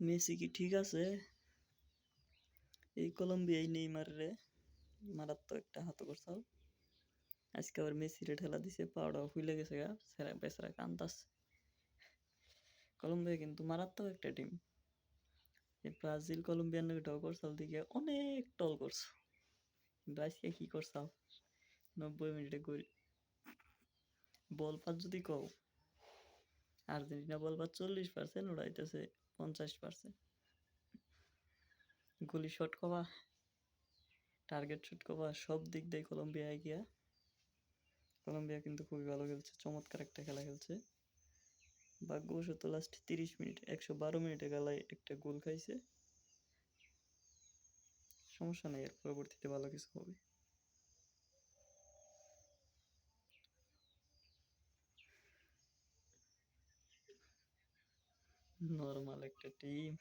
Messi কি ঠিক আছে? এই কলম্বিয়াই নেইমার রে মারাত্মক একটা হাত করছাল আজকে আবার মেসি রে ঠেলা দিছে পাউডার ফুলে গেছে গা, সেরা বেসরা কান্তাস কলম্বিয়া কিন্তু মারাত্মক একটা টিম এই ব্রাজিল কলম্বিয়ার নাকি ড্র করছাল দিকে অনেক টল করছ। কিন্তু আজকে কি করছাল নব্বই মিনিটে গোল। বল পাত যদি কও। আর্জেন্টিনা বল পাত চল্লিশ পার্সেন্ট উড়াইতেছে, পঞ্চাশ পার্সেন্ট গুলি শট কবা টার্গেট শুট কবা সব দিক দিয়ে কলম্বিয়া এগিয়া। কলম্বিয়া কিন্তু খুবই ভালো খেলছে, চমৎকার একটা খেলা খেলছে। ভাগ্যবশত লাস্ট তিরিশ মিনিট, একশো বারো মিনিটে খেলায় একটা গোল খাইছে। সমস্যা নেই, এর পরবর্তীতে ভালো কিছু হবে। নর্মাল একটা টিম